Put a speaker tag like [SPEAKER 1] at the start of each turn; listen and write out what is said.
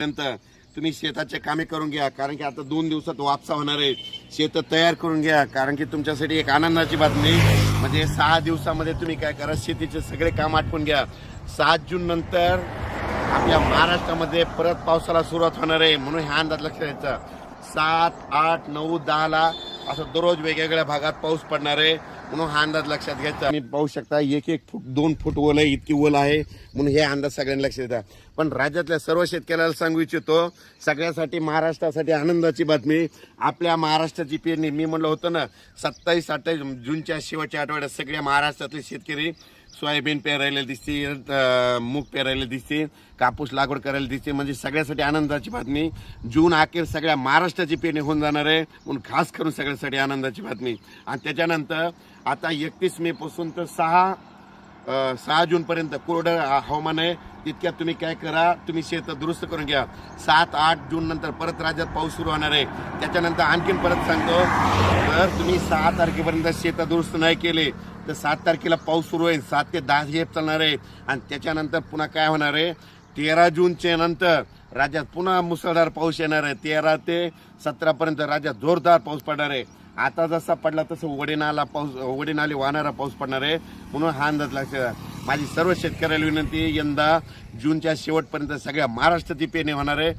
[SPEAKER 1] पर्यंत तुम्ही शेताचे कामे करून घ्या कारण की आता दोन दिवसात वापसा होणार आहे. शेत तयार करून घ्या कारण की तुमच्यासाठी एक आनंदाची बातमी. म्हणजे सहा दिवसामध्ये तुम्ही काय करा शेतीचे सगळे काम आटपून घ्या. सात जून नंतर आपल्या महाराष्ट्रामध्ये परत पावसाला सुरुवात होणार आहे म्हणून ह्या अंदाज लक्षात द्यायचा सात आठ नऊ दहाला असं दररोज वेगवेगळ्या भागात पाऊस पडणार आहे. म्हणून हा अंदाज लक्षात घ्यायचा तुम्ही पाहू शकता एक एक फूट दोन फूट ओल आहे इतकी ओल आहे म्हणून हे अंदाज सगळ्यांनी लक्षात द्या पण राज्यातल्या सर्व शेतकऱ्याला सांगू इच्छितो सगळ्यासाठी महाराष्ट्रासाठी आनंदाची बातमी. आपल्या महाराष्ट्राची पेरणी मी म्हणलं होतं ना सत्तावीस अठ्ठावीस जूनच्या शेवटच्या आठवड्यात सगळ्या महाराष्ट्रातले शेतकरी सोयाबीन पेरायला दिसते मूग पेरायला दिसते कापूस लागवड करायला दिसते. म्हणजे सगळ्यासाठी आनंदाची बातमी. जून अखेर सगळ्या महाराष्ट्राची पेरणी होऊन जाणार आहे. म्हणून खास करून सगळ्यासाठी आनंदाची बातमी. आणि त्याच्यानंतर आता एकतीस मे पासून तर सहा सहा जून पर्यंत कोरडं हवामान आहे. तितक्यात तुम्ही काय करा तुम्ही शेत दुरुस्त करून घ्या. सात आठ जून नंतर परत राज्यात पाऊस सुरू होणार आहे. त्याच्यानंतर आणखीन परत सांगतो तर तुम्ही सहा तारखेपर्यंत शेत दुरुस्त नाही केले तर सात तारखेला पाऊस सुरू आहे. सात ते दहा झेप चालणार आहे. आणि त्याच्यानंतर पुन्हा काय होणार आहे? तेरा जूनच्या नंतर राज्यात पुन्हा मुसळधार पाऊस येणार आहे. तेरा ते सतरापर्यंत राज्यात जोरदार पाऊस पडणार आहे. आता जसा पडला तसं वडीनाला पाऊस वडीनाले वाहणारा पाऊस पडणार आहे. म्हणून हा अंदाज लक्षात माझी सर्व शेतकऱ्याला विनंती यंदा जूनच्या शेवटपर्यंत सगळ्या महाराष्ट्राची पेरणी होणार आहे.